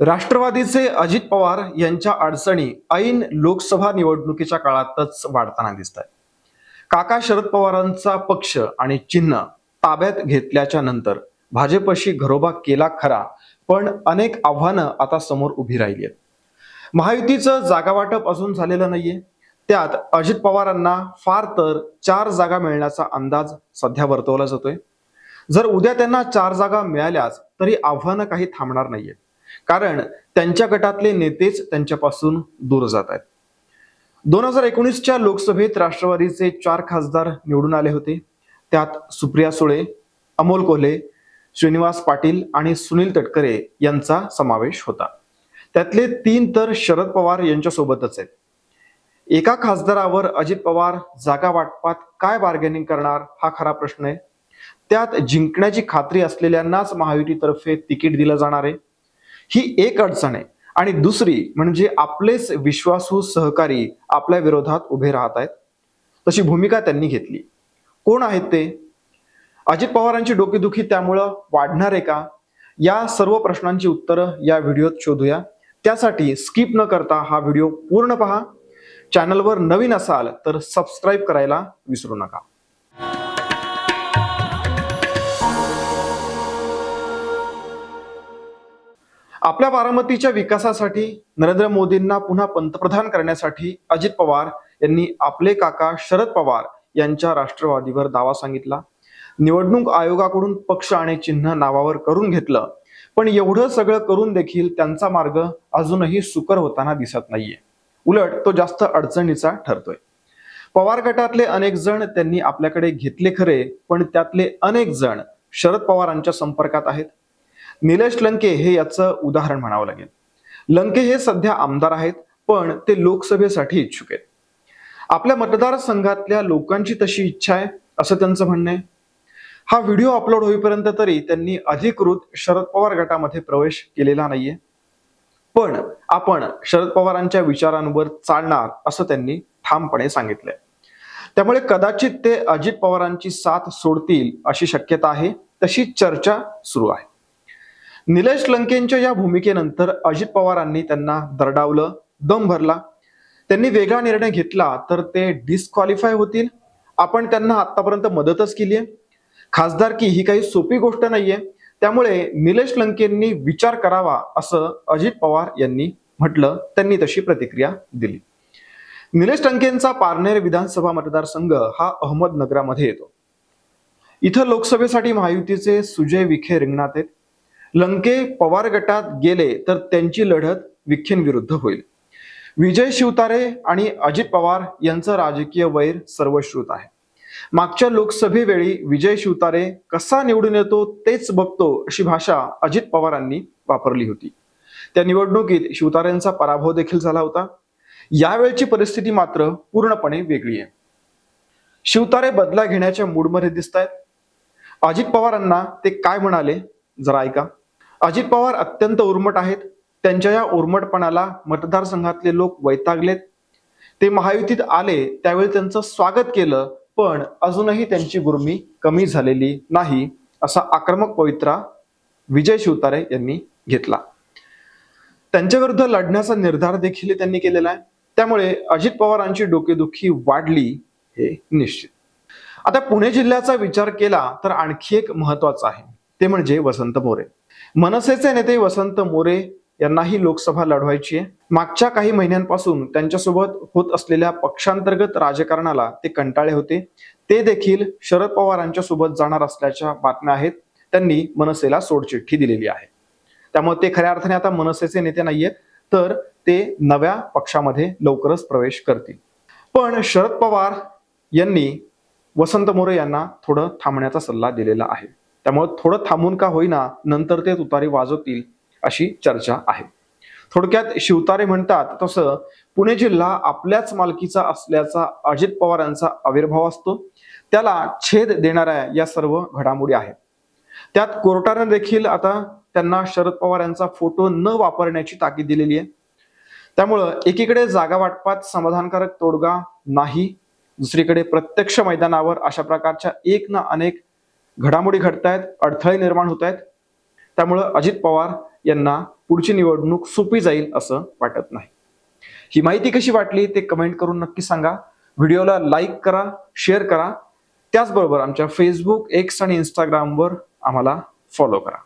राष्ट्रवादीचे अजित पवार यांच्या अडचणी ऐन लोकसभा निवडणुकीच्या काळातच वाढताना दिसत आहेत काका शरद पवारांचा पक्ष आणि चिन्ह ताब्यात घेतल्याच्या नंतर भाजपशी घरोबा केला खरा पण अनेक आव्हानं आता समोर उभी राहिली आहेत. महायुतीचं जागा वाटप अजून झालेलं नाहीये. त्यात अजित पवारांना फार तर चार जागा मिळण्याचा अंदाज सध्या वर्तवला जातोय. जर उद्या त्यांना चार जागा मिळाल्याच तरी आव्हानं काही थांबणार नाहीये कारण त्यांच्या गटातले नेतेच त्यांच्यापासून दूर जात आहेत. दोन हजार एकोणीसच्या लोकसभेत राष्ट्रवादीचे चार खासदार निवडून आले होते. त्यात सुप्रिया सुळे अमोल कोल्हे श्रीनिवास पाटील आणि सुनील तटकरे यांचा समावेश होता. त्यातले तीन तर शरद पवार यांच्यासोबतच आहेत. एका खासदारावर अजित पवार जागा वाटपात काय बार्गेनिंग करणार हा खरा प्रश्न आहे. त्यात जिंकण्याची खात्री असलेल्यांनाच महायुतीतर्फे तिकीट दिलं जाणार आहे. ही एक अडचण आहे. आणि दुसरी म्हणजे आपलेच विश्वासू सहकारी आपल्या विरोधात उभे राहत आहेत. तशी भूमिका त्यांनी घेतली. कोण आहेत ते? अजित पवारांची डोकेदुखी त्यामुळं वाढणार आहे का? या सर्व प्रश्नांची उत्तरं या व्हिडिओत शोधूया. त्यासाठी स्किप न करता हा व्हिडिओ पूर्ण पहा. चॅनलवर नवीन असाल तर सबस्क्राईब करायला विसरू नका. आपल्या बारामतीच्या विकासासाठी नरेंद्र मोदींना पुन्हा पंतप्रधान करण्यासाठी अजित पवार यांनी आपले काका शरद पवार यांच्या राष्ट्रवादीवर दावा सांगितला. निवडणूक आयोगाकडून पक्ष आणि चिन्ह नावावर करून घेतलं. पण एवढं सगळं करून देखील त्यांचा मार्ग अजूनही सुकर होताना दिसत नाहीये. उलट तो जास्त अडचणीचा ठरतोय. पवार गटातले अनेक जण त्यांनी आपल्याकडे घेतले खरे पण त्यातले अनेक जण शरद पवारांच्या संपर्कात आहेत. निलेश लंके हे याचं उदाहरण म्हणावं लागेल. लंके हे सध्या आमदार आहेत पण ते लोकसभेसाठी इच्छुक आहेत. आपल्या मतदारसंघातल्या लोकांची तशी इच्छा आहे असं त्यांचं म्हणणं आहे. हा व्हिडिओ अपलोड होईपर्यंत तरी त्यांनी अधिकृत शरद पवार गटामध्ये प्रवेश केलेला नाहीये. पण आपण शरद पवारांच्या विचारांवर चालणार असं त्यांनी ठामपणे सांगितलंय. त्यामुळे कदाचित ते अजित पवारांची साथ सोडतील अशी शक्यता आहे तशी चर्चा सुरू आहे. निलेश लंकेंच्या या भूमिकेनंतर अजित पवारांनी त्यांना दरडावलं दम भरला. त्यांनी वेगळा निर्णय घेतला तर ते डिस्क्वालिफाय होतील. आपण त्यांना आतापर्यंत मदतच केली आहे खासदारकी ही काही सोपी गोष्ट नाहीये. त्यामुळे निलेश लंकेंनी विचार करावा असं अजित पवार यांनी म्हटलं. त्यांनी तशी प्रतिक्रिया दिली. निलेश लंकेंचा पारनेर विधानसभा मतदारसंघ हा अहमदनगरामध्ये येतो. इथं लोकसभेसाठी महायुतीचे सुजय विखे रिंगणात आहेत. लंके पवार गटात गेले तर त्यांची लढत विखेंविरुद्ध होईल. विजय शिवतारे आणि अजित पवार यांचं राजकीय वैर सर्वश्रुत आहे. मागच्या लोकसभेवेळी विजय शिवतारे कसा निवडून येतो तेच बघतो अशी भाषा अजित पवारांनी वापरली होती. त्या निवडणुकीत शिवतारेंचा पराभव देखील झाला होता. यावेळची परिस्थिती मात्र पूर्णपणे वेगळी आहे. शिवतारे बदला घेण्याच्या मूडमध्ये दिसत आहेत अजित पवारांना ते काय म्हणाले? जरा ऐका. अजित पवार अत्यंत उर्मट आहेत. त्यांच्या या उर्मटपणाला मतदारसंघातले लोक वैतागलेत. ते महायुतीत आले त्यावेळी त्यांचं स्वागत केलं पण अजूनही त्यांची गुर्मी कमी झालेली नाही असा आक्रमक पवित्रा विजय शिवतारे यांनी घेतला. त्यांच्या विरुद्ध लढण्याचा निर्धार देखील त्यांनी केलेला आहे. त्यामुळे अजित पवारांची डोकेदुखी वाढली हे निश्चित. आता पुणे जिल्ह्याचा विचार केला तर आणखी एक महत्त्वाचा आहे. ते म्हणजे वसंत मोरे. मनसेचे नेते वसंत मोरे यांनाही लोकसभा लढवायची आहे. मागच्या काही महिन्यांपासून त्यांच्यासोबत होत असलेल्या पक्षांतर्गत राजकारणाला ते कंटाळे होते. ते देखील शरद पवारांच्या सोबत जाणार असल्याच्या बातम्या आहेत. त्यांनी मनसेला सोडचिठ्ठी दिलेली आहे. त्यामुळे ते खऱ्या अर्थाने आता मनसेचे नेते नाहीयेत तर ते नव्या पक्षामध्ये लवकरच प्रवेश करतील. पण शरद पवार यांनी वसंत मोरे यांना थोडं थांबण्याचा सल्ला दिलेला आहे. त्यामुळे थोडं थांबून का होईना नंतर ते तुतारी वाजवतील अशी चर्चा आहे. थोडक्यात शिवतारे म्हणतात तसं पुणे जिल्हा आपल्याच मालकीचा असल्याचा अजित पवार यांचा आविर्भाव असतो. त्याला छेद देणाऱ्या या सर्व घडामोडी आहेत. त्यात कोर्टाने देखील आता त्यांना शरद पवार यांचा फोटो न वापरण्याची ताकीद दिलेली आहे. त्यामुळं एकीकडे जागा वाटपात समाधानकारक तोडगा नाही दुसरीकडे प्रत्यक्ष मैदानावर अशा प्रकारच्या एक ना अनेक घडामोडी घडतायत अडथळे निर्माण होत आहेत त्यामुळं अजित पवार यांना पुढची निवडणूक सोपी जाईल असं वाटत नाही. ही माहिती कशी वाटली ते कमेंट करून नक्की सांगा. व्हिडिओला लाईक करा शेअर करा. त्याचबरोबर आमच्या फेसबुक एक्स आणि इंस्टाग्रामवर आम्हाला फॉलो करा.